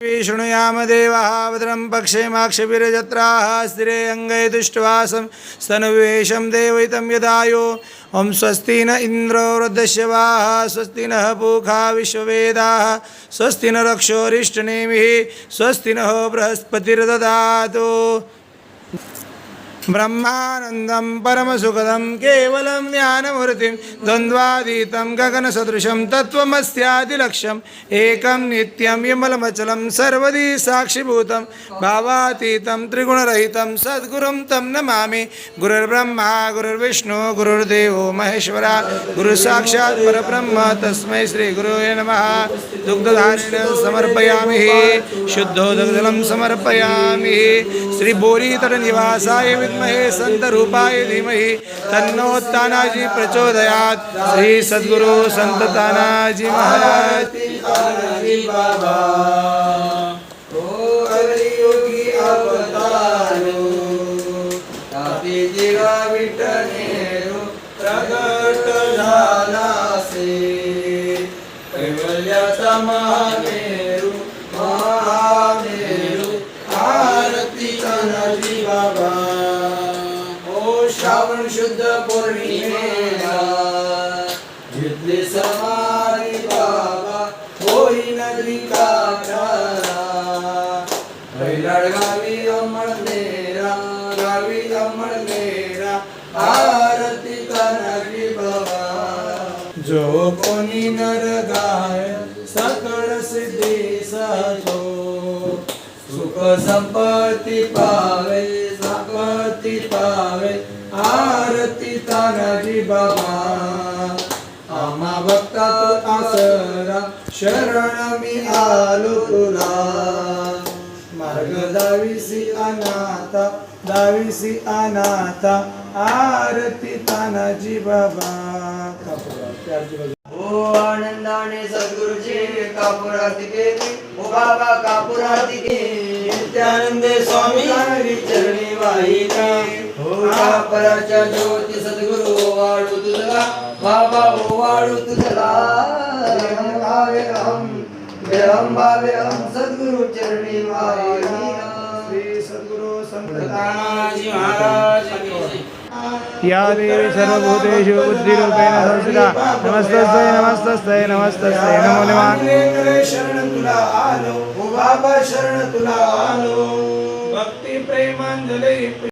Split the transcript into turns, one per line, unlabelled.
शृणुयाम देवः भद्रं पक्षे माक्षभिरजत्राः स्थिरे अङ्गै दुष्ट्वासं स्तनुवेशं देवैतं यदायो। ॐ स्वस्ति न इन्द्रो वृद्धश्यवाः स्वस्ति नः पूखा विश्ववेदाः स्वस्ति न रक्षोरिष्टनेमिः स्वस्ति नः हो बृहस्पतिर्ददातु। ब्रह्मानन्दं परमसुखदं केवलं ज्ञानमूर्तिं द्वन्द्वादीतं गगनसदृशं तत्त्वमस्यादिलक्ष्यम् एकं नित्यं विमलमचलं सर्वदी साक्षिभूतं भावातीतं त्रिगुणरहितं सद्गुरुं तं नमामि गुरुर्ब्रह्मा गुरुर्विष्णु गुरुर्देवो महेश्वरा गुरुसाक्षात् परब्रह्म तस्मै श्रीगुरुवे नमः। दुग्धधारेण समर्पयामि शुद्धोदकजलं समर्पयामि। श्रीबोरीतटनिवासाय विद्महे सन्तरूपाय धीमहि तन्नो तानाजी प्रचोदयात्। श्री सद्गुरु संत तानाजी महाराज।
प्रगट झालासे कैवल्याचा श्रावण शुद्ध पौर्णिमेला घेतले समारी बाबा होई नदी काठारा बैलाड गावी अमळनेरा गावी अमळनेरा आरती कनजी बाबा जो कोणी नर गाय सकळ सिद्धी सहजो सुख संपत्ती पावे संपत्ती पावे आरती तानाजी बाबा. आम्हा भक्ता तो आसरा शरण मी आलो तुला. मार्ग दाविसी अनाथा दाविसी अनाथा आरती तानाजी बाबा.
ओ आनंदाने सद्गुरुजी कापुराती केली ओ बाबा कापुराती केली
नित्यानंदे स्वामी.
कापराच्या ज्योती सद्गुरु वाढू तुझला बाबा ओ वाढू तुझला देहम भावे अहम सद्गुरु चरणी
श्री सद्गुरु संत
तानाजी महाराज की
या देवी सर्वभूतेषु बुद्धिरूपेण संस्थिता. नमस्तस्यै नमस्तस्यै नमस्तस्यै नमो नमः.
शरण तुला आलो. बाबा शरण तुला आलो. भक्ती प्रेमांजली